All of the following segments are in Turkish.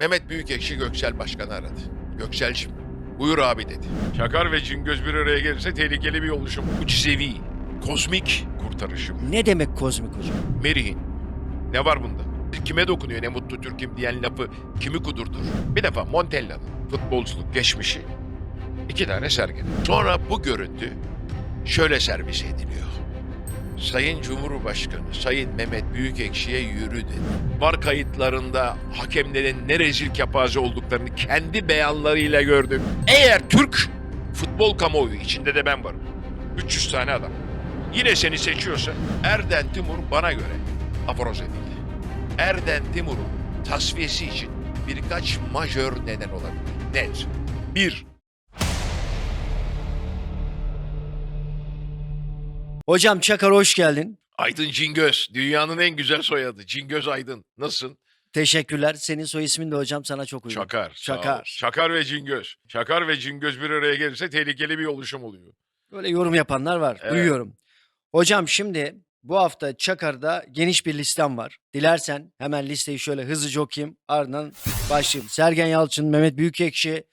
Mehmet Büyükekşi Göksel Başkan'ı aradı. Göksel'cim buyur abi dedi. Çakar ve Cingöz bir araya gelirse tehlikeli bir oluşum. Mucizevi, kozmik kurtarışım. Ne demek kozmik hocam? Merih'in. Ne var bunda? Kime dokunuyor ne mutlu Türk'üm diyen lafı kimi kudurdur? Bir defa Montella'nın futbolculuk geçmişi. iki tane sergen. Sonra bu görüntü şöyle servis ediliyor. Sayın Cumhurbaşkanı, Sayın Mehmet Büyükekşi'ye yürü dedi. Var kayıtlarında hakemlerin ne rezil kepaze olduklarını kendi beyanlarıyla gördüm. Eğer Türk futbol kamuoyu içinde de ben varım. 300 tane adam. Yine seni seçiyorsa Erden Timur bana göre aforoz edildi. Erden Timur'un tasfiyesi için birkaç majör neden olabilir. Net. Bir, Hocam Çakar hoş geldin. Aydın Cingöz. Dünyanın en güzel soyadı. Cingöz Aydın. Nasılsın? Teşekkürler. Senin soy ismin de hocam sana çok uygun. Çakar. Çakar. Çakar ve Cingöz. Çakar ve Cingöz bir araya gelirse tehlikeli bir oluşum oluyor. Böyle yorum yapanlar var. Evet. Duyuyorum. Hocam şimdi bu hafta Çakar'da geniş bir listem var. Dilersen hemen listeyi şöyle hızlıca okuyayım. Ardından başlayayım. Sergen Yalçın, Mehmet Büyükekşi,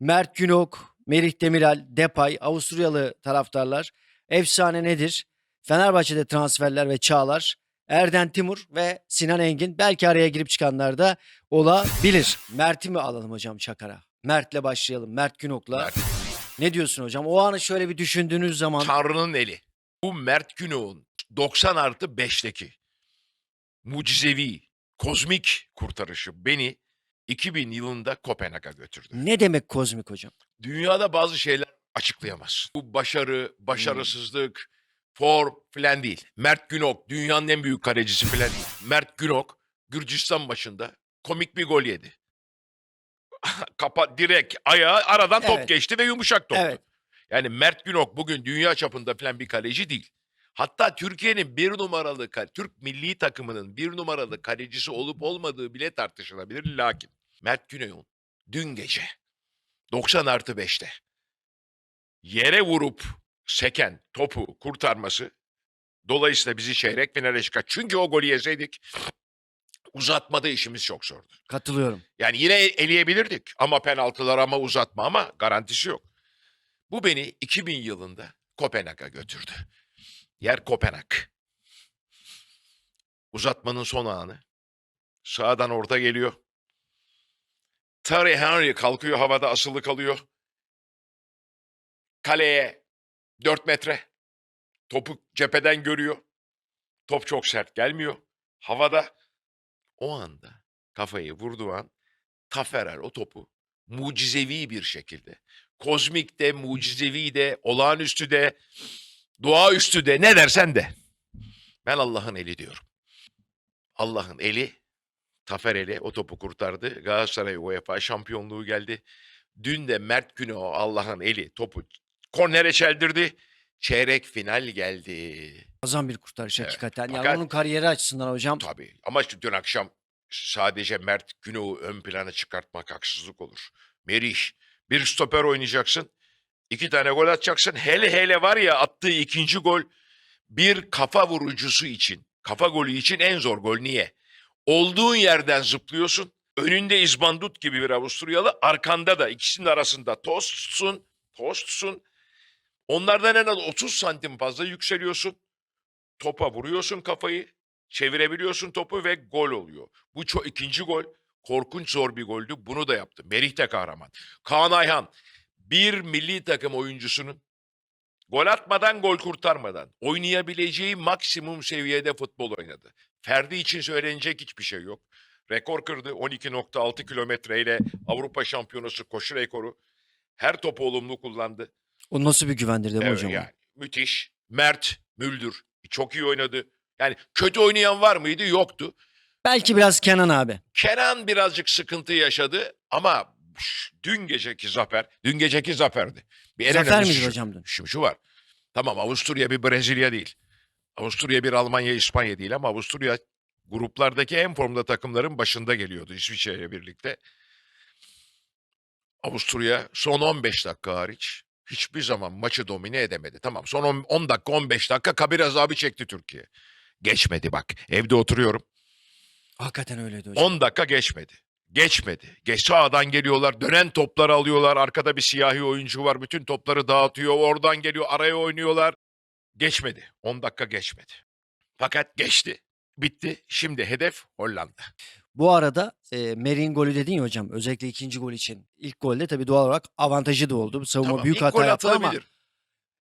Mert Günok, Merih Demiral, Depay, Avusturyalı taraftarlar. Efsane nedir? Fenerbahçe'de transferler ve çağlar. Erden Timur ve Sinan Engin. Belki araya girip çıkanlar da olabilir. Mert'i mi alalım hocam Çakar'a? Mert'le başlayalım. Mert Günok'la. Mert. Ne diyorsun hocam? O anı şöyle bir düşündüğünüz zaman Tanrı'nın eli. Bu Mert Günok'un 90 artı 5'teki mucizevi, kozmik kurtarışı beni 2000 yılında Kopenhag'a götürdü. ne demek kozmik hocam? Dünyada bazı şeyler açıklayamaz. Bu başarı, başarısızlık, form filan değil. Mert Günok dünyanın en büyük kalecisi filan değil. Mert Günok Gürcistan başında komik bir gol yedi. Kapa direkt ayağı aradan top Evet. geçti ve yumuşak toptu. Evet. Yani Mert Günok bugün dünya çapında falan bir kaleci değil. Hatta Türkiye'nin bir numaralı, Türk milli takımının bir numaralı kalecisi olup olmadığı bile tartışılabilir. Lakin Mert Günok'un dün gece 90 artı 5'te yere vurup seken topu kurtarması dolayısıyla bizi çeyrek finale çıkar. Çünkü o golü yeseydik uzatmada işimiz çok zordu. Katılıyorum. Yani yine eleyebilirdik ama penaltılar ama uzatma ama garantisi yok. Bu beni 2000 yılında Kopenhag'a götürdü. Yer Kopenhag. Uzatmanın son anı. Sağdan orta geliyor. Terry Henry kalkıyor havada asılı kalıyor. Kaleye 4 metre. Topu cepheden görüyor. Top çok sert gelmiyor. Havada o anda kafayı vurduğu an Taferel o topu mucizevi bir şekilde, kozmik de, mucizevi de, olağanüstü de, doğaüstü de ne dersen de. Ben Allah'ın eli diyorum. Allah'ın eli, Taferel'i o topu kurtardı. Galatasaray UEFA şampiyonluğu geldi. Dün de Mert Günok Allah'ın eli topu kornere çeldirdi. Çeyrek final geldi. Muazzam bir kurtarış hakikaten. Yani fakat- onun kariyeri açısından hocam Tabii. Ama işte dün akşam sadece Mert Günok'u ön plana çıkartmak haksızlık olur. Merih, bir stoper oynayacaksın. iki tane gol atacaksın. Hele hele var ya attığı ikinci gol bir kafa vurucusu için, kafa golü için en zor gol. Niye? Olduğun yerden zıplıyorsun. Önünde izbandut gibi bir Avusturyalı. Arkanda da ikisinin arasında tostsun. Tostsun. Onlardan en az 30 santim fazla yükseliyorsun. Topa vuruyorsun kafayı çevirebiliyorsun topu ve gol oluyor. Bu çok ikinci gol korkunç zor bir goldü. Bunu da yaptı. Merih de kahraman. Kaan Ayhan bir milli takım oyuncusunun gol atmadan gol kurtarmadan oynayabileceği maksimum seviyede futbol oynadı. Ferdi için söylenecek hiçbir şey yok. Rekor kırdı 12.6 kilometreyle Avrupa Şampiyonası koşu rekoru. Her topu olumlu kullandı. O nasıl bir güvendir değil mi Evet, hocam? yani müthiş. Mert, Müldür çok iyi oynadı. Yani kötü oynayan var mıydı? Yoktu. Belki biraz Kenan abi. Kenan birazcık sıkıntı yaşadı ama dün geceki zafer, dün geceki zaferdi. Bir en Zafer şu- hocam dün? Şu, şu var. Tamam Avusturya bir Brezilya değil. Avusturya bir Almanya, İspanya değil ama Avusturya gruplardaki en formda takımların başında geliyordu İsviçre ile birlikte. Avusturya son 15 dakika hariç hiçbir zaman maçı domine edemedi. Tamam son 10 10 dakika 15 dakika kabir azabı çekti Türkiye. Geçmedi bak. Evde oturuyorum. Hakikaten öyleydi hocam. 10 dakika geçmedi. Geçmedi. Geç sağdan geliyorlar. Dönen topları alıyorlar. Arkada bir siyahi oyuncu var. Bütün topları dağıtıyor. Oradan geliyor. Araya oynuyorlar. Geçmedi. 10 dakika geçmedi. Fakat geçti. Bitti. Şimdi hedef Hollanda. Bu arada e, Merih'in golü dedin ya hocam özellikle ikinci gol için. İlk golde tabii doğal olarak avantajı da oldu. Savunma Tamam, büyük ilk hata gol yaptı ama atılabilir.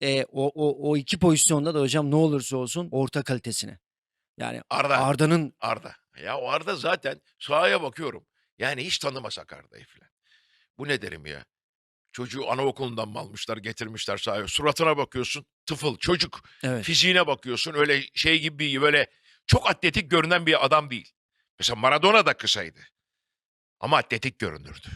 e, o, o, o iki pozisyonda da hocam ne olursa olsun orta kalitesine. Yani Arda. Arda'nın Arda. Ya o Arda zaten sahaya bakıyorum. Yani hiç tanımasak Arda'yı falan. Bu ne derim ya? Çocuğu anaokulundan mı almışlar getirmişler sahaya. Suratına bakıyorsun tıfıl çocuk. evet Fiziğine bakıyorsun öyle şey gibi böyle çok atletik görünen bir adam değil. Mesela Maradona da kısaydı. Ama atletik görünürdü.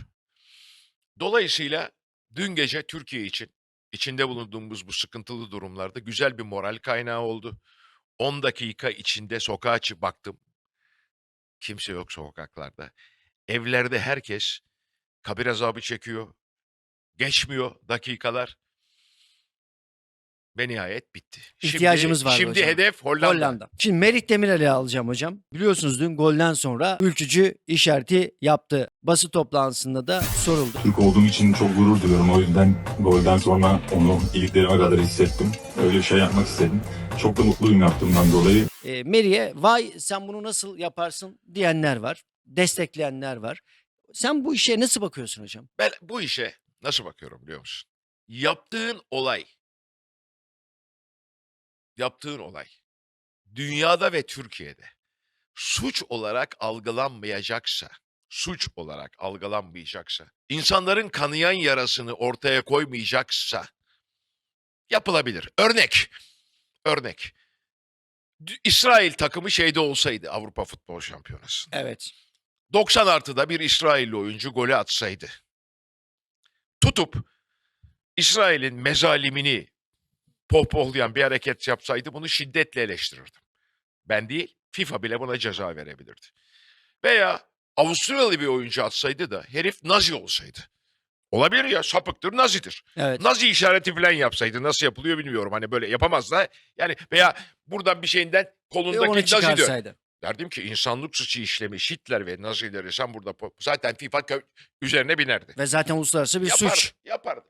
Dolayısıyla dün gece Türkiye için içinde bulunduğumuz bu sıkıntılı durumlarda güzel bir moral kaynağı oldu. 10 dakika içinde sokağa çık baktım. Kimse yok sokaklarda. Evlerde herkes kabir azabı çekiyor. Geçmiyor dakikalar. Ve nihayet bitti. İhtiyacımız şimdi, vardı Şimdi hocam. hedef Hollanda. Hollanda. Şimdi Merih Demirel'i alacağım hocam. Biliyorsunuz dün golden sonra ülkücü işareti yaptı. Basın toplantısında da soruldu. Türk olduğum için çok gurur duyuyorum. O yüzden golden sonra onu iliklerime kadar hissettim. Öyle bir şey yapmak istedim. Çok da mutluyum yaptığımdan dolayı. E, Merih'e vay sen bunu nasıl yaparsın diyenler var. Destekleyenler var. Sen bu işe nasıl bakıyorsun hocam? Ben bu işe nasıl bakıyorum biliyor musun? Yaptığın olay, yaptığın olay dünyada ve Türkiye'de suç olarak algılanmayacaksa, suç olarak algılanmayacaksa, insanların kanayan yarasını ortaya koymayacaksa yapılabilir. Örnek, örnek. İsrail takımı şeyde olsaydı Avrupa Futbol Şampiyonası'nda. Evet. 90 artıda bir İsrailli oyuncu golü atsaydı. Tutup İsrail'in mezalimini pohpohlayan bir hareket yapsaydı bunu şiddetle eleştirirdim. Ben değil, FIFA bile buna ceza verebilirdi. Veya Avusturyalı bir oyuncu atsaydı da herif Nazi olsaydı. Olabilir ya sapıktır Nazidir. Evet. Nazi işareti falan yapsaydı nasıl yapılıyor bilmiyorum. Hani böyle yapamaz da yani veya buradan bir şeyinden kolundaki onu Nazi diyor. Derdim ki insanlık suçu işlemiş Hitler ve Nazileri sen burada zaten FIFA üzerine binerdi. Ve zaten uluslararası bir Yapardı, suç. yapardı.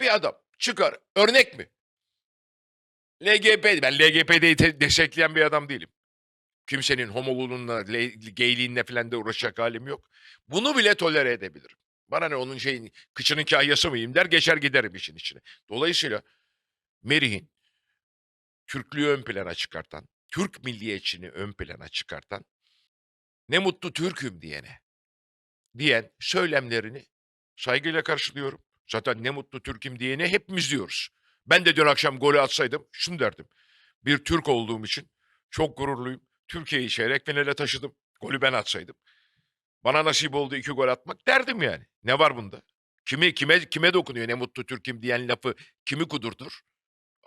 Bir adam çıkar. Örnek mi? LGBT, ben LGBT'yi te- destekleyen bir adam değilim. Kimsenin homoluğunla, le- gayliğinle falan da uğraşacak halim yok. Bunu bile tolere edebilirim. Bana ne onun şeyin kıçının kahyası mıyım der geçer giderim işin içine. Dolayısıyla Merih'in Türklüğü ön plana çıkartan, Türk milliyetçini ön plana çıkartan, ne mutlu Türk'üm diyene, diyen söylemlerini saygıyla karşılıyorum. Zaten ne mutlu Türk'üm diyene hepimiz diyoruz. Ben de dün akşam golü atsaydım şunu derdim. Bir Türk olduğum için çok gururluyum. Türkiye'yi çeyrek finale taşıdım. Golü ben atsaydım. Bana nasip oldu iki gol atmak derdim yani. Ne var bunda? Kimi kime kime dokunuyor ne mutlu Türk'üm diyen lafı kimi kudurtur?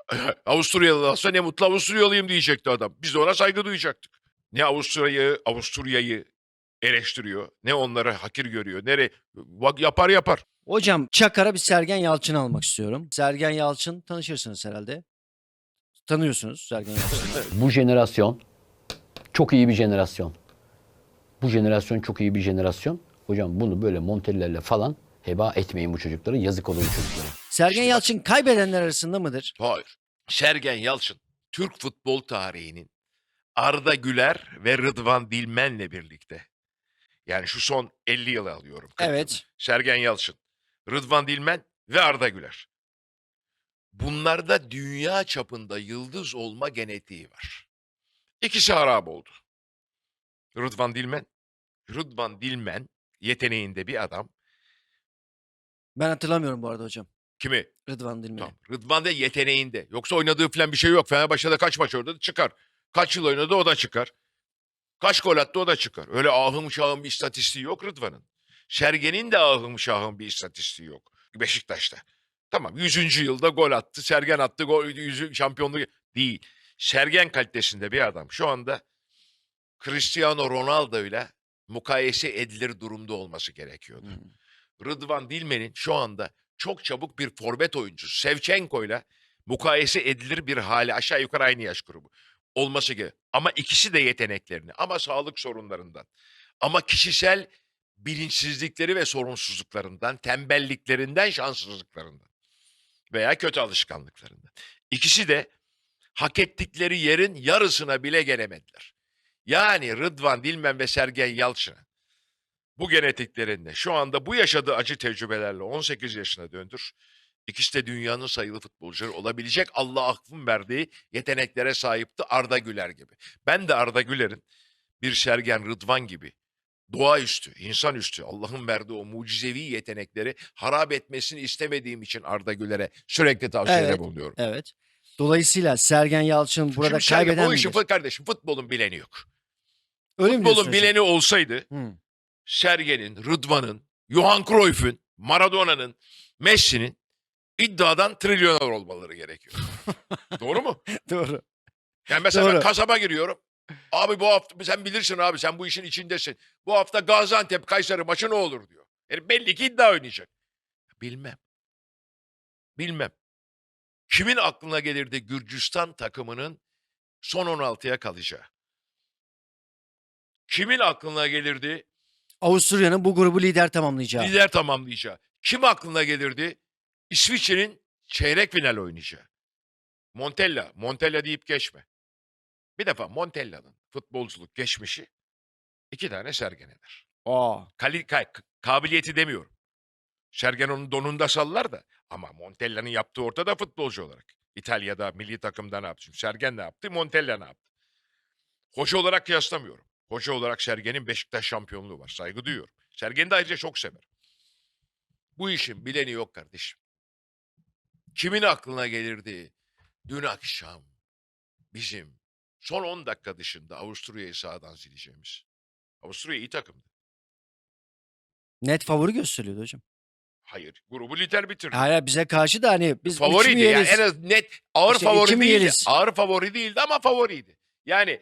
Avusturyalı olsa ne mutlu Avusturyalıyım diyecekti adam. Biz de ona saygı duyacaktık. Ne Avusturya'yı, Avusturya'yı eleştiriyor, ne onları hakir görüyor. Nere Bak yapar yapar. Hocam Çakar'a bir Sergen Yalçın almak istiyorum. Sergen Yalçın tanışırsınız herhalde. Tanıyorsunuz Sergen Yalçın'ı. Bu jenerasyon çok iyi bir jenerasyon. Bu jenerasyon çok iyi bir jenerasyon. Hocam bunu böyle montellerle falan heba etmeyin bu çocukları. Yazık olur bu çocuklara. Sergen İşte bak- Yalçın kaybedenler arasında mıdır? Hayır. Sergen Yalçın Türk futbol tarihinin Arda Güler ve Rıdvan Dilmen'le birlikte. Yani şu son 50 yılı alıyorum. 40 Evet. Sergen Yalçın, Rıdvan Dilmen ve Arda Güler. Bunlarda dünya çapında yıldız olma genetiği var. İkisi harap oldu. Rıdvan Dilmen, Rıdvan Dilmen yeteneğinde bir adam. Ben hatırlamıyorum bu arada hocam. Kimi? Rıdvan Dilmen'i. Tamam. Rıdvan da yeteneğinde. Yoksa oynadığı falan bir şey yok. Fenerbahçe'de kaç maç oynadı çıkar. Kaç yıl oynadı o da çıkar. Kaç gol attı o da çıkar. Öyle ahım şahım bir istatistiği yok Rıdvan'ın. Sergen'in de ahım şahım bir istatistiği yok. Beşiktaş'ta. Tamam 100. yılda gol attı. Sergen attı. Gol, 100. şampiyonluk değil. Sergen kalitesinde bir adam. Şu anda Cristiano Ronaldo ile mukayese edilir durumda olması gerekiyordu. Hmm. Rıdvan Dilmen'in şu anda çok çabuk bir forvet oyuncusu Sevchenko'yla mukayese edilir bir hali aşağı yukarı aynı yaş grubu olması gerekiyor. Ama ikisi de yeteneklerini ama sağlık sorunlarından ama kişisel bilinçsizlikleri ve sorumsuzluklarından, tembelliklerinden, şanssızlıklarından veya kötü alışkanlıklarından. İkisi de hak ettikleri yerin yarısına bile gelemediler. Yani Rıdvan Dilmen ve Sergen Yalçın'a bu genetiklerinde şu anda bu yaşadığı acı tecrübelerle 18 yaşına döndür. İkisi de dünyanın sayılı futbolcuları olabilecek Allah aklın verdiği yeteneklere sahipti Arda Güler gibi. Ben de Arda Güler'in bir Sergen Rıdvan gibi doğaüstü, insanüstü Allah'ın verdiği o mucizevi yetenekleri harap etmesini istemediğim için Arda Güler'e sürekli tavsiyede Evet. bulunuyorum. Evet. Dolayısıyla Sergen Yalçın burada Şimdi Sergen, kaybeden o işin midir? fut- kardeşim futbolun bileni yok. Öyle mi diyorsun Futbolun hocam? bileni olsaydı Hı. Sergen'in, Rıdvan'ın, Johan Cruyff'un, Maradona'nın, Messi'nin iddiadan trilyoner olmaları gerekiyor. Doğru mu? Doğru. Yani mesela ben Doğru. kasaba giriyorum. Abi bu hafta sen bilirsin abi sen bu işin içindesin. Bu hafta Gaziantep Kayseri maçı ne olur diyor. Yani belli ki iddia oynayacak. Bilmem. Bilmem. Kimin aklına gelirdi Gürcistan takımının son 16'ya kalacağı? Kimin aklına gelirdi Avusturya'nın bu grubu lider tamamlayacağı. lider tamamlayacağı? Kim aklına gelirdi İsviçre'nin çeyrek final oynayacağı? Montella. Montella deyip geçme. Bir defa Montella'nın futbolculuk geçmişi iki tane Sergen eder. Aa. Kali, ka- kabiliyeti demiyorum. Sergen onun donunda sallar da ama Montella'nın yaptığı ortada futbolcu olarak. İtalya'da milli takımda ne yaptı? Şimdi Sergen ne yaptı? Montella ne yaptı? Hoca olarak kıyaslamıyorum. Hoca olarak Sergen'in Beşiktaş şampiyonluğu var. Saygı duyuyorum. Sergen'i de ayrıca çok severim. Bu işin bileni yok kardeşim. Kimin aklına gelirdi? Dün akşam bizim son 10 dakika dışında Avusturya'yı sağdan sileceğimiz. Avusturya iyi takımdı. Net favori gösteriyordu hocam. Hayır. Grubu lider bitirdi. Hala bize karşı da hani biz favoriydi. Yani en az net ağır İşte favori değildi. Ağır favori değildi ama favoriydi. Yani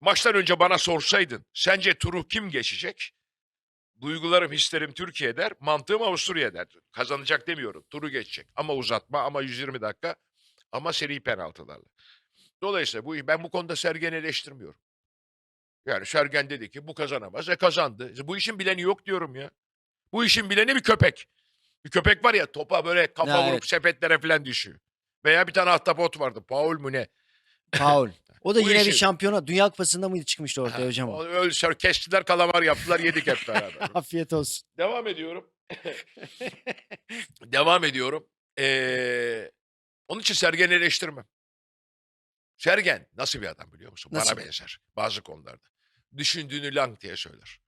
maçtan önce bana sorsaydın sence turu kim geçecek? Duygularım, hislerim Türkiye der, mantığım Avusturya der. Kazanacak demiyorum. Turu geçecek. Ama uzatma, ama 120 dakika, ama seri penaltılarla. Dolayısıyla bu ben bu konuda Sergen'i eleştirmiyorum. Yani Sergen dedi ki bu kazanamaz. E kazandı. E Bu işin bileni yok diyorum ya. Bu işin bileni bir köpek. Bir köpek var ya topa böyle kafa Ya vurup evet. sepetlere falan düşüyor. Veya bir tane ahtapot vardı. Paul mu ne? Paul. O da Bu yine bir işi- şampiyona. Dünya Kupası'nda mıydı çıkmıştı ortaya hocam? o? Öyle sör- kestiler kalamar yaptılar yedik hep beraber. Afiyet olsun. Devam ediyorum. Devam ediyorum. Ee, onun için Sergen'i eleştirmem. Sergen nasıl bir adam biliyor musun? Nasıl? Bana benzer bazı konularda. Düşündüğünü lang diye söyler.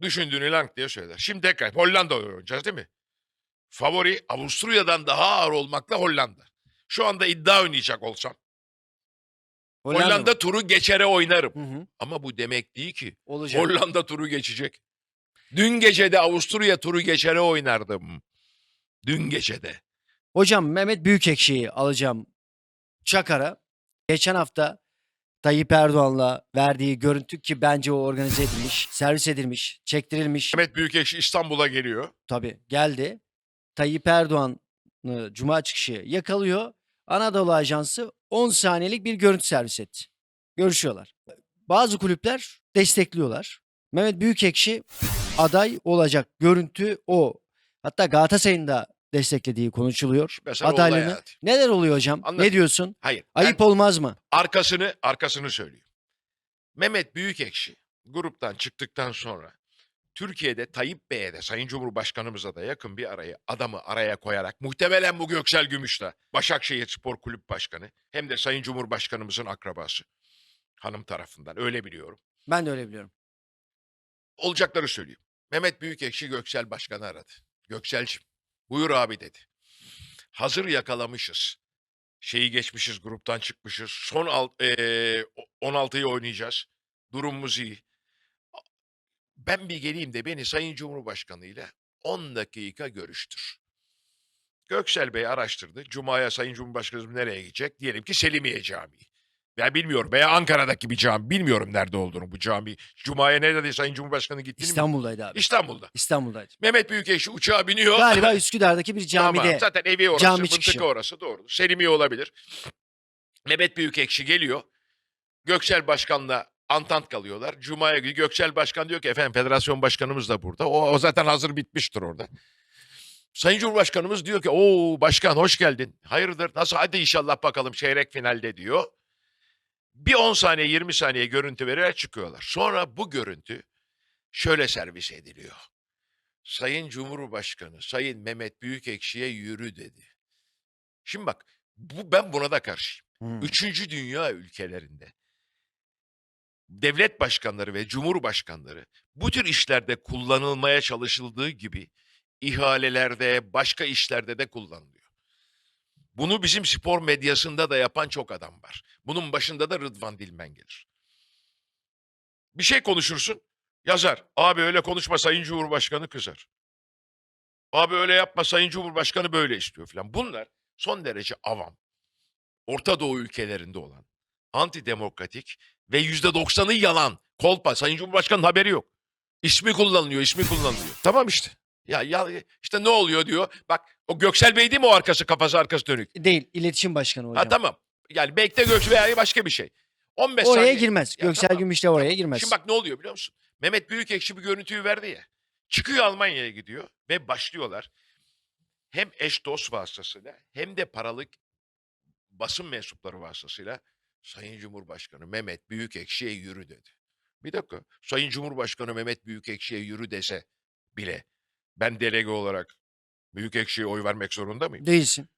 Düşündüğünü lang diye söyler. Şimdi tekrar Hollanda oynayacağız değil mi? Favori Avusturya'dan daha ağır olmakla Hollanda. Şu anda iddia oynayacak olsam Hollanda. Hollanda turu geçere oynarım. Hı hı. Ama bu demek değil ki Olacak. Hollanda turu geçecek. Dün gece de Avusturya turu geçere oynardım. Dün gece de. Hocam Mehmet Büyükekşi'yi alacağım Çakar'a. Geçen hafta Tayyip Erdoğan'la verdiği görüntü ki bence o organize edilmiş, servis edilmiş, çektirilmiş. Mehmet Büyükekşi İstanbul'a geliyor. Tabii geldi. Tayyip Erdoğan'ı Cuma çıkışı yakalıyor. Anadolu Ajansı 10 saniyelik bir görüntü servis etti. Görüşüyorlar. Bazı kulüpler destekliyorlar. Mehmet Büyükekşi aday olacak. Görüntü o. Hatta Galatasaray'ın da desteklediği konuşuluyor. Mesela Adaylığını. hayatı. Neler oluyor hocam? Anlat. Ne diyorsun? Hayır. Ayıp ben olmaz mı? arkasını, arkasını söyleyeyim. Mehmet Büyükekşi gruptan çıktıktan sonra Türkiye'de Tayyip Bey'e de Sayın Cumhurbaşkanımıza da yakın bir arayı adamı araya koyarak muhtemelen bu Göksel Gümüş'le Başakşehir Spor Kulüp Başkanı hem de Sayın Cumhurbaşkanımızın akrabası hanım tarafından öyle biliyorum. Ben de öyle biliyorum. olacakları söyleyeyim. Mehmet Büyükekşi Göksel Başkan'ı aradı. Göksel'cim buyur abi dedi. Hazır yakalamışız. Şeyi geçmişiz gruptan çıkmışız. Son al, eee, 16'yı oynayacağız. Durumumuz iyi. Ben bir geleyim de beni Sayın Cumhurbaşkanı ile 10 dakika görüştür. Göksel Bey araştırdı. Cuma'ya Sayın Cumhurbaşkanımız nereye gidecek? Diyelim ki Selimiye Camii. Ya bilmiyorum veya Ankara'daki bir cami. Bilmiyorum nerede olduğunu bu cami. Cuma'ya nerede Sayın Cumhurbaşkanı gittiğini? İstanbul'daydı abi. İstanbul'da. İstanbul'daydı. Mehmet Büyükekşi uçağa biniyor. Galiba Üsküdar'daki bir camide. Tamam, zaten evi orası, cami çıkışı. orası doğru. Selimiye olabilir. Mehmet Büyükekşi geliyor. Göksel Başkan'la Antant kalıyorlar. Cuma'ya gidiyor. Göksel Başkan diyor ki efendim federasyon başkanımız da burada. O, o zaten hazır bitmiştir orada. Sayın Cumhurbaşkanımız diyor ki o başkan hoş geldin. Hayırdır nasıl hadi inşallah bakalım çeyrek finalde diyor. Bir 10 saniye 20 saniye görüntü vererek çıkıyorlar. Sonra bu görüntü şöyle servis ediliyor. Sayın Cumhurbaşkanı Sayın Mehmet Büyükekşi'ye yürü dedi. Şimdi bak bu, ben buna da karşıyım. Hmm. Üçüncü dünya ülkelerinde devlet başkanları ve cumhurbaşkanları bu tür işlerde kullanılmaya çalışıldığı gibi ihalelerde, başka işlerde de kullanılıyor. Bunu bizim spor medyasında da yapan çok adam var. Bunun başında da Rıdvan Dilmen gelir. Bir şey konuşursun, yazar. Abi öyle konuşma Sayın Cumhurbaşkanı kızar. Abi öyle yapma Sayın Cumhurbaşkanı böyle istiyor falan. Bunlar son derece avam. Orta Doğu ülkelerinde olan antidemokratik ve yüzde doksanı yalan. Kolpa. Sayın Cumhurbaşkanı'nın haberi yok. İsmi kullanılıyor, ismi kullanılıyor. Tamam işte. Ya, ya işte ne oluyor diyor. Bak o Göksel Bey değil mi o arkası kafası arkası dönük? Değil. iletişim başkanı hocam. Ha tamam. Yani belki de Göksel veya başka bir şey. 15 Oraya saniye. girmez. Ya Göksel tamam, Gümüş de oraya tamam. girmez. Şimdi bak ne oluyor biliyor musun? Mehmet Büyükekşi bir görüntüyü verdi ya. Çıkıyor Almanya'ya gidiyor ve başlıyorlar. Hem eş dost vasıtasıyla hem de paralık basın mensupları vasıtasıyla Sayın Cumhurbaşkanı Mehmet Büyükekşi'ye yürü dedi. Bir dakika. Sayın Cumhurbaşkanı Mehmet Büyükekşi'ye yürü dese bile ben delege olarak Büyükekşi'ye oy vermek zorunda mıyım? Değilsin.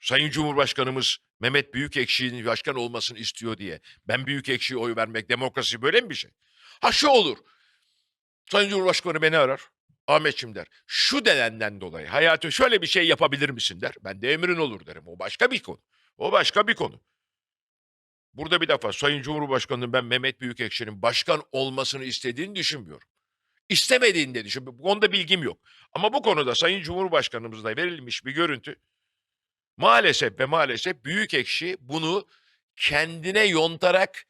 Sayın Cumhurbaşkanımız Mehmet Büyükekşi'nin başkan olmasını istiyor diye ben Büyükekşi'ye oy vermek demokrasi böyle mi bir şey? Ha şu olur. Sayın Cumhurbaşkanı beni arar. Ahmetçim der. Şu denenden dolayı hayatı şöyle bir şey yapabilir misin der. Ben de emrin olur derim. O başka bir konu. O başka bir konu. Burada bir defa Sayın Cumhurbaşkanı'nın ben Mehmet Büyükekşi'nin başkan olmasını istediğini düşünmüyorum. İstemediğini de düşünmüyorum. Bu konuda bilgim yok. Ama bu konuda Sayın Cumhurbaşkanımızla verilmiş bir görüntü Maalesef ve maalesef büyük ekşi bunu kendine yontarak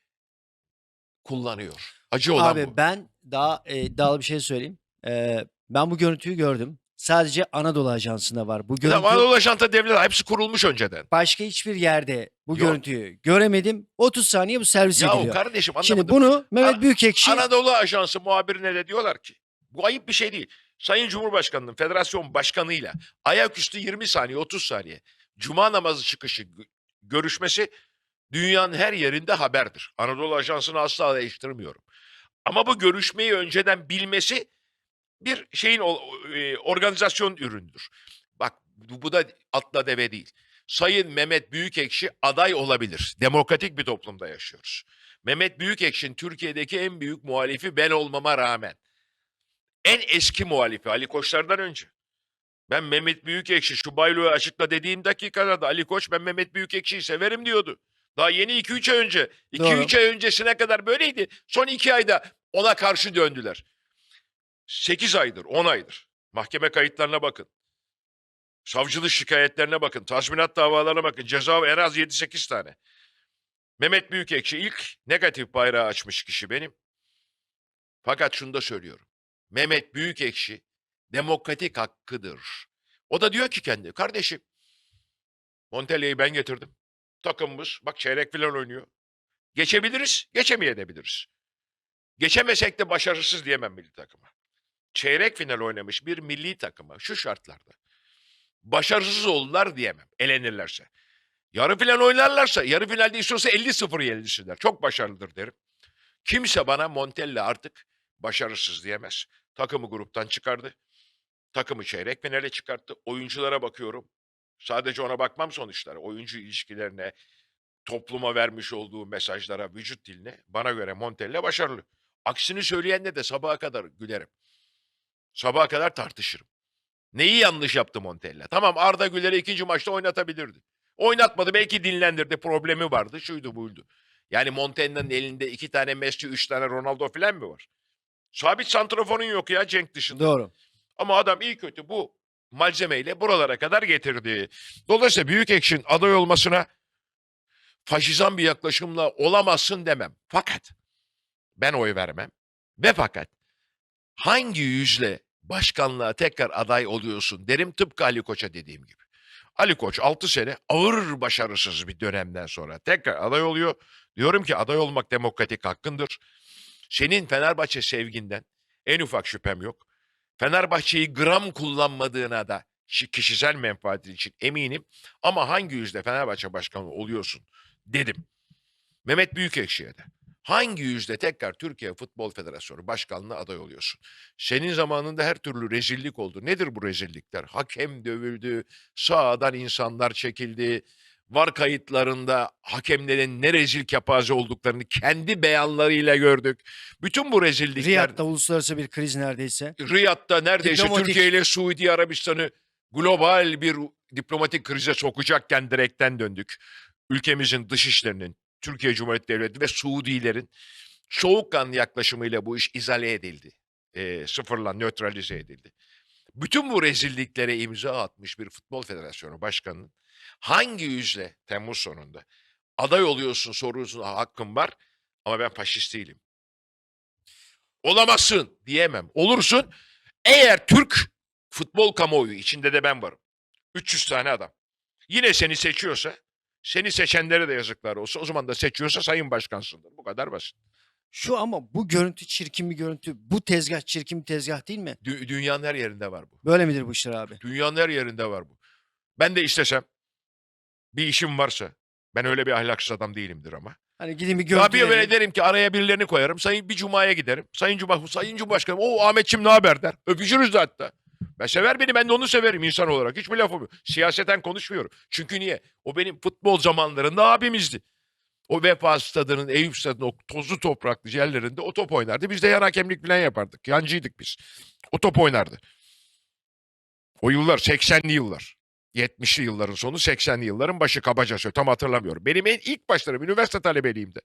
kullanıyor. Acı olan Abi bu. ben daha e, iddialı bir şey söyleyeyim. Ee, ben bu görüntüyü gördüm. Sadece Anadolu Ajansı'nda var. Bu görüntü Anadolu Ajanta devlet hepsi kurulmuş önceden. başka hiçbir yerde bu Yok. görüntüyü göremedim. 30 saniye bu servis Ya ediliyor. kardeşim Şimdi anlamadım. bunu Mehmet Büyükekşi Anadolu Ajansı muhabirine de diyorlar ki bu ayıp bir şey değil. Sayın Cumhurbaşkanı'nın federasyon başkanıyla ayaküstü 20 saniye 30 saniye cuma namazı çıkışı gö- görüşmesi dünyanın her yerinde haberdir. Anadolu Ajansı'nı asla değiştirmiyorum. Ama bu görüşmeyi önceden bilmesi bir şeyin e, organizasyon üründür. Bak bu da atla deve değil. Sayın Mehmet Büyükekşi aday olabilir. Demokratik bir toplumda yaşıyoruz. Mehmet Büyükekşi'nin Türkiye'deki en büyük muhalifi ben olmama rağmen. En eski muhalifi Ali Koçlardan önce. Ben Mehmet Büyükekşi şu bayloğu açıkla dediğim dakikada da Ali Koç ben Mehmet Büyükekşi'yi severim diyordu. Daha yeni 2-3 ay önce. 2-3 ay öncesine kadar böyleydi. Son 2 ayda ona karşı döndüler. 8 aydır, 10 aydır. Mahkeme kayıtlarına bakın. Savcılık şikayetlerine bakın. Tazminat davalarına bakın. Ceza en az 7-8 tane. Mehmet Büyükekşi ilk negatif bayrağı açmış kişi benim. Fakat şunu da söylüyorum. Mehmet Büyükekşi demokratik hakkıdır. O da diyor ki kendi kardeşim Montella'yı ben getirdim. Takımımız bak çeyrek final oynuyor. Geçebiliriz, geçemeyebiliriz. Geçemesek de başarısız diyemem milli takıma. Çeyrek final oynamış bir milli takıma şu şartlarda başarısız olurlar diyemem elenirlerse. Yarı final oynarlarsa, yarı finalde istiyorsa 50-0 yenilsinler. Çok başarılıdır derim. Kimse bana Montella artık başarısız diyemez. Takımı gruptan çıkardı. Takımı çeyrek finale çıkarttı. Oyunculara bakıyorum. Sadece ona bakmam sonuçlara. Oyuncu ilişkilerine, topluma vermiş olduğu mesajlara, vücut diline bana göre Montella başarılı. Aksini söyleyenle de sabaha kadar gülerim. Sabaha kadar tartışırım. Neyi yanlış yaptı Montella? Tamam Arda Güler'i ikinci maçta oynatabilirdi. Oynatmadı belki dinlendirdi problemi vardı şuydu buydu. Yani Montella'nın elinde iki tane Messi, üç tane Ronaldo falan mı var? Sabit santraforun yok ya Cenk dışında. doğru. Ama adam iyi kötü bu malzemeyle buralara kadar getirdi. Dolayısıyla Büyük Ekşi'nin aday olmasına faşizan bir yaklaşımla olamazsın demem. Fakat ben oy vermem. Ve fakat hangi yüzle başkanlığa tekrar aday oluyorsun derim tıpkı Ali Koç'a dediğim gibi. Ali Koç 6 sene ağır başarısız bir dönemden sonra tekrar aday oluyor. Diyorum ki aday olmak demokratik hakkındır. Senin Fenerbahçe sevginden en ufak şüphem yok. Fenerbahçe'yi gram kullanmadığına da şi- kişisel menfaatin için eminim. Ama hangi yüzde Fenerbahçe başkanı oluyorsun dedim. Mehmet Büyükekşi'ye de. Hangi yüzde tekrar Türkiye Futbol Federasyonu başkanlığına aday oluyorsun? Senin zamanında her türlü rezillik oldu. Nedir bu rezillikler? Hakem dövüldü, sahadan insanlar çekildi. Var kayıtlarında hakemlerin ne rezil kepaze olduklarını kendi beyanlarıyla gördük. Bütün bu rezillikler Riyad'da uluslararası bir kriz neredeyse. Riyad'da neredeyse Diplomatik- Türkiye ile Suudi Arabistan'ı global bir diplomatik krize sokacakken direkten döndük. Ülkemizin dışişlerinin, Türkiye Cumhuriyeti Devleti ve Suudilerin soğukkanlı yaklaşımıyla bu iş izale edildi. Ee, sıfırla nötralize edildi. Bütün bu rezilliklere imza atmış bir futbol federasyonu başkanının hangi yüzle Temmuz sonunda aday oluyorsun sorusuna hakkım var ama ben faşist değilim. Olamazsın diyemem. Olursun eğer Türk futbol kamuoyu içinde de ben varım. 300 tane adam. Yine seni seçiyorsa seni seçenlere de yazıklar olsun. O zaman da seçiyorsa sayın başkansındır. Bu kadar basit. Şu ama bu görüntü çirkin bir görüntü. Bu tezgah çirkin bir tezgah değil mi? Dü- dünyanın her yerinde var bu. Böyle midir bu işler abi? Dünyanın her yerinde var bu. Ben de istesem bir işim varsa ben öyle bir ahlaksız adam değilimdir ama. Hani gidin bir görüntü bir böyle derim ki araya birilerini koyarım. Sayın bir cumaya giderim. Sayın Cuma, Sayın Cumhurbaşkanım o Ahmetçim ne haber der. Öpüşürüz de hatta. Ben sever beni ben de onu severim insan olarak. Hiçbir lafım yok. Siyaseten konuşmuyorum. Çünkü niye? O benim futbol zamanlarında abimizdi. O Vefa Stadı'nın, Eyüp Stadı'nın o tozlu topraklı yerlerinde o top oynardı. Biz de yan hakemlik falan yapardık. Yancıydık biz. O top oynardı. O yıllar 80'li yıllar. 70'li yılların sonu 80'li yılların başı kabaca söylüyorum. Tam hatırlamıyorum. Benim en ilk başlarım üniversite talebeliğimde.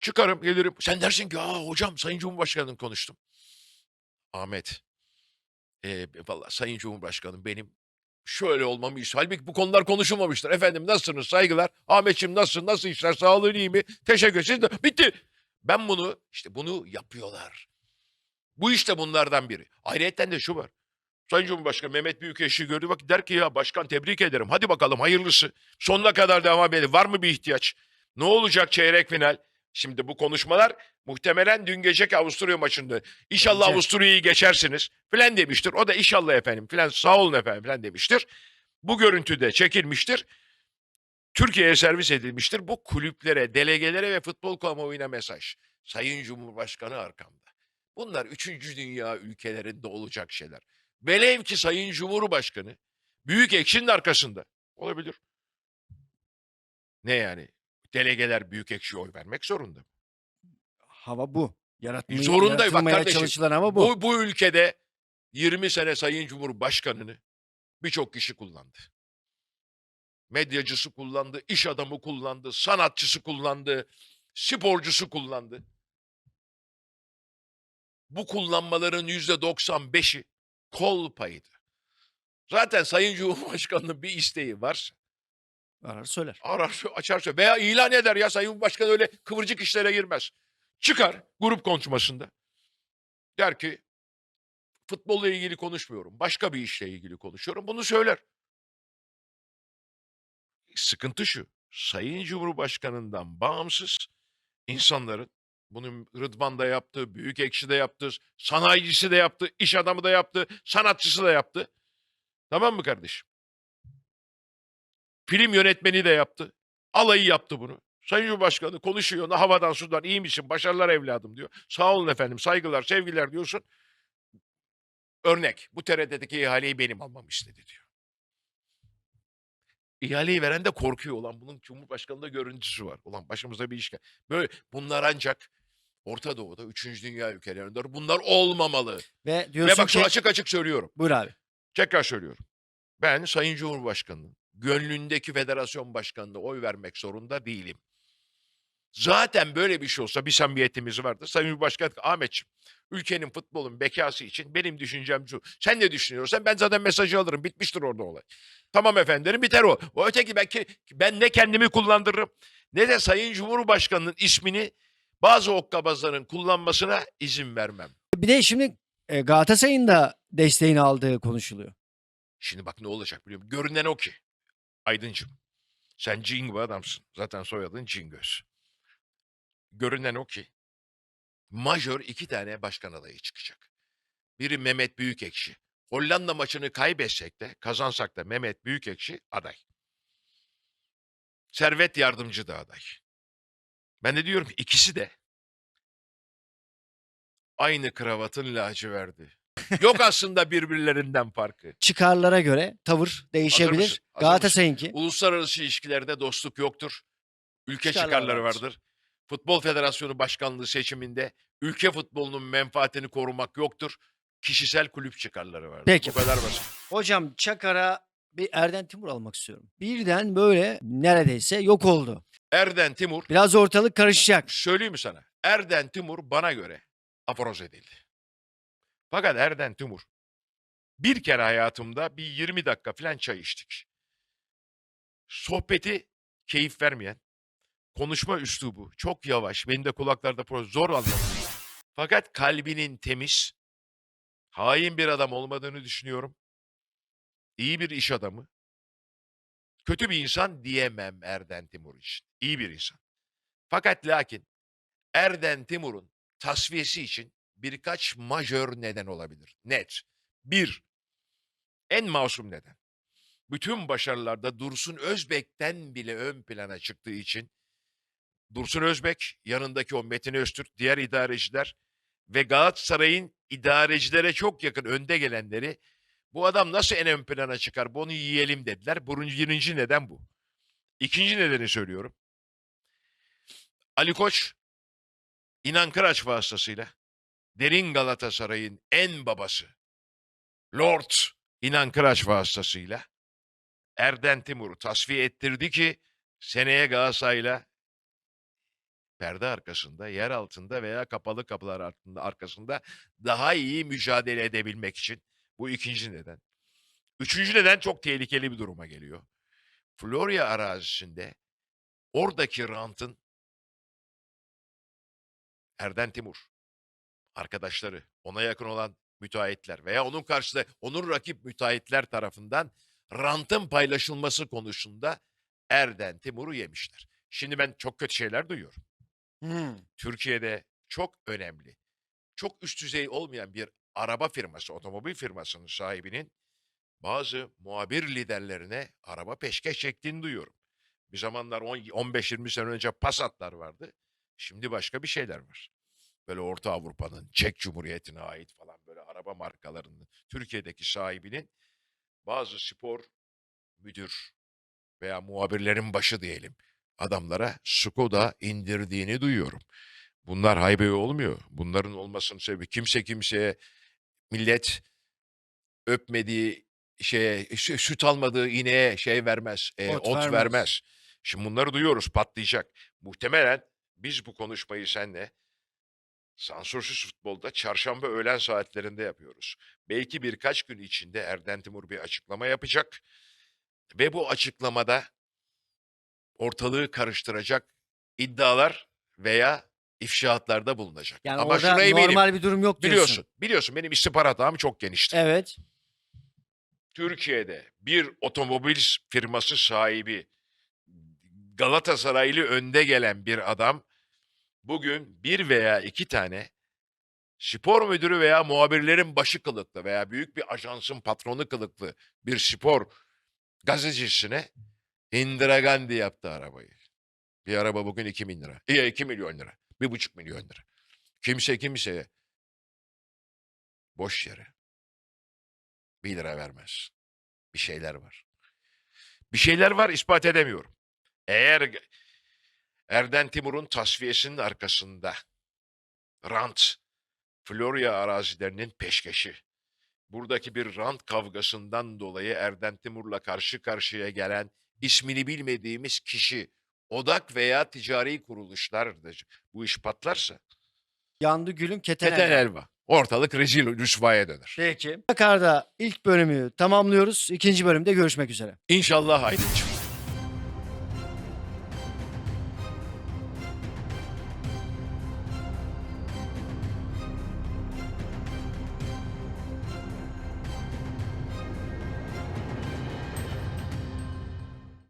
Çıkarım gelirim. Sen dersin ki Aa, hocam Sayın Cumhurbaşkanım konuştum. Ahmet. E, Valla Sayın Cumhurbaşkanım benim şöyle olmamı istiyor. Halbuki bu konular konuşulmamıştır. Efendim nasılsınız? Saygılar. Ahmetciğim nasılsın? Nasıl işler? Sağlığın iyi mi? Teşekkür. Siz de- Bitti. Ben bunu işte bunu yapıyorlar. Bu işte bunlardan biri. Ayrıyeten de şu var. Sayın Cumhurbaşkanı Mehmet Büyükekşi gördü bak der ki ya başkan tebrik ederim. Hadi bakalım hayırlısı. Sonuna kadar devam edelim. Var mı bir ihtiyaç? Ne olacak çeyrek final? Şimdi bu konuşmalar muhtemelen dün geceki Avusturya maçında. İnşallah Bence. Avusturya'yı geçersiniz filan demiştir. O da inşallah efendim filan sağ olun efendim filan demiştir. Bu görüntüde çekilmiştir. Türkiye'ye servis edilmiştir. Bu kulüplere, delegelere ve futbol kamuoyuna mesaj. Sayın Cumhurbaşkanı arkamda. Bunlar üçüncü dünya ülkelerinde olacak şeyler. Velev ki Sayın Cumhurbaşkanı büyük ekşinin arkasında. Olabilir. Ne yani? Delegeler büyük ekşiye oy vermek zorunda. mı? Hava bu. Yaratmayı, Zorunda, bak yaratılmaya kardeşim, çalışılan hava bu. Bu, bu ülkede 20 sene Sayın Cumhurbaşkanı'nı birçok kişi kullandı. Medyacısı kullandı, iş adamı kullandı, sanatçısı kullandı, sporcusu kullandı. Bu kullanmaların yüzde 95'i kol payıydı. Zaten Sayın Cumhurbaşkanı'nın bir isteği varsa Arar söyler. arar açar söyle veya ilan eder ya Sayın Başkan öyle kıvırcık işlere girmez. Çıkar grup konuşmasında. Der ki futbolla ilgili konuşmuyorum. Başka bir işle ilgili konuşuyorum. Bunu söyler. Sıkıntı şu. Sayın Cumhurbaşkanı'ndan bağımsız insanların bunu Rıdvan da yaptı, Büyük Ekşi de yaptı, sanayicisi de yaptı, iş adamı da yaptı, sanatçısı da yaptı. Tamam mı kardeşim? Film yönetmeni de yaptı. Alayı yaptı bunu. Sayın Cumhurbaşkanı konuşuyor. Havadan sudan iyi misin? Başarılar evladım diyor. Sağ olun efendim. Saygılar, sevgiler diyorsun. Örnek. Bu TRT'deki ihaleyi benim almam istedi diyor. İhaleyi veren de korkuyor. Ulan bunun Cumhurbaşkanı'nda görüntüsü var. Ulan başımıza bir iş gel. Böyle bunlar ancak Orta Doğu'da, Üçüncü Dünya ülkelerinde bunlar olmamalı. Ve Ve diyorsun bak ki... açık açık söylüyorum. Buyur abi. Tekrar söylüyorum. Ben Sayın Cumhurbaşkanı'nın gönlündeki federasyon başkanına oy vermek zorunda değilim. Zaten böyle bir şey olsa bir samimiyetimiz vardı. Sayın Cumhurbaşkanı Ahmetciğim ülkenin futbolun bekası için benim düşüncem şu. Sen ne düşünüyorsan ben zaten mesajı alırım. Bitmiştir orada olay. Tamam efendim biter o. O öteki ben, ki- ben ne kendimi kullandırırım ne de Sayın Cumhurbaşkanı'nın ismini bazı okkabazların kullanmasına izin vermem. Bir de şimdi e, Galatasaray'ın da desteğini aldığı konuşuluyor. Şimdi bak ne olacak biliyor musun? Görünen o ki. Aydıncım. Sen cin gibi adamsın. Zaten soyadın Cingöz. Görünen o ki majör iki tane başkan adayı çıkacak. Biri Mehmet Büyükekşi. Hollanda maçını kaybetsek de kazansak da Mehmet Büyükekşi aday. Servet Yardımcı da aday. Ben de diyorum ki ikisi de aynı kravatın laciverdi. Yok aslında birbirlerinden farkı. Çıkarlara göre tavır değişebilir. Galatasaray'ınki. Uluslararası ilişkilerde dostluk yoktur. Ülke Çıkarlar çıkarları vardır. vardır. Futbol Federasyonu Başkanlığı seçiminde ülke futbolunun menfaatini korumak yoktur. Kişisel kulüp çıkarları vardır. Peki. Bu kadar basit. Hocam Çakar'a bir Erden Timur almak istiyorum. Birden böyle neredeyse yok oldu. Erden Timur, Biraz ortalık karışacak. söyleyeyim mi sana? Erden Timur bana göre aforoz edildi. Fakat Erden Timur bir kere hayatımda bir 20 dakika falan çay içtik. Sohbeti keyif vermeyen, konuşma üslubu çok yavaş, benim de kulaklarda zor anladım. Fakat kalbinin temiz, hain bir adam olmadığını düşünüyorum. İyi bir iş adamı. Kötü bir insan diyemem Erden Timur için. İyi bir insan. Fakat lakin Erden Timur'un tasfiyesi için birkaç majör neden olabilir. Net. Bir, en masum neden. Bütün başarılarda Dursun Özbek'ten bile ön plana çıktığı için Dursun Özbek, yanındaki o Metin Öztürk, diğer idareciler ve Galatasaray'ın idarecilere çok yakın önde gelenleri bu adam nasıl en ön plana çıkar bunu yiyelim dediler. Birinci, birinci neden bu. İkinci nedeni söylüyorum. Ali Koç, İnan Kıraç vasıtasıyla derin Galatasaray'ın en babası Lord İnan Kıraç vasıtasıyla Erden Timur'u tasfiye ettirdi ki seneye Galatasaray'la perde arkasında, yer altında veya kapalı kapılar altında arkasında daha iyi mücadele edebilmek için. Bu ikinci neden. Üçüncü neden çok tehlikeli bir duruma geliyor. Florya arazisinde oradaki rantın Erden Timur, arkadaşları, ona yakın olan müteahhitler veya onun karşısında onun rakip müteahhitler tarafından rantın paylaşılması konusunda Erden Timur'u yemişler. Şimdi ben çok kötü şeyler duyuyorum. Hmm. Türkiye'de çok önemli, çok üst düzey olmayan bir araba firması, otomobil firmasının sahibinin bazı muhabir liderlerine araba peşkeş çektiğini duyuyorum. Bir zamanlar 10 15-20 sene önce Passat'lar vardı. Şimdi başka bir şeyler var. Böyle Orta Avrupa'nın, Çek Cumhuriyeti'ne ait falan böyle araba markalarının Türkiye'deki sahibinin bazı spor müdür veya muhabirlerin başı diyelim adamlara Skoda indirdiğini duyuyorum. Bunlar haybe olmuyor. Bunların olmasının sebebi kimse kimseye millet öpmediği şeye sü- süt almadığı ineğe şey vermez, e, Ot ot, vermez. vermez. Şimdi bunları duyuyoruz patlayacak. Muhtemelen biz bu konuşmayı senle sansürsüz futbolda çarşamba öğlen saatlerinde yapıyoruz. Belki birkaç gün içinde Erden Timur bir açıklama yapacak ve bu açıklamada ortalığı karıştıracak iddialar veya ifşaatlarda bulunacak. Yani Ama orada şuna eminim. normal bir durum yok diyorsun. Biliyorsun, biliyorsun benim istihbarat ağım çok geniştir. Evet. Türkiye'de bir otomobil firması sahibi Galatasaraylı önde gelen bir adam bugün bir veya iki tane spor müdürü veya muhabirlerin başı kılıklı veya büyük bir ajansın patronu kılıklı bir spor gazetecisine Indira Gandhi yaptı arabayı. Bir araba bugün 2 bin lira. İyi 2 milyon lira. Bir buçuk milyon lira. Kimse kimseye boş yere bir lira vermez. Bir şeyler var. Bir şeyler var ispat edemiyorum. Eğer Erden Timur'un tasfiyesinin arkasında rant, Florya arazilerinin peşkeşi, buradaki bir rant kavgasından dolayı Erden Timur'la karşı karşıya gelen ismini bilmediğimiz kişi, odak veya ticari kuruluşlardır. Bu iş patlarsa Yandı gülüm keten, keten elma. elva. Ortalık rezil rüsvaya döner. Peki. Çakar'da ilk bölümü tamamlıyoruz. İkinci bölümde görüşmek üzere. İnşallah Aydıncığım.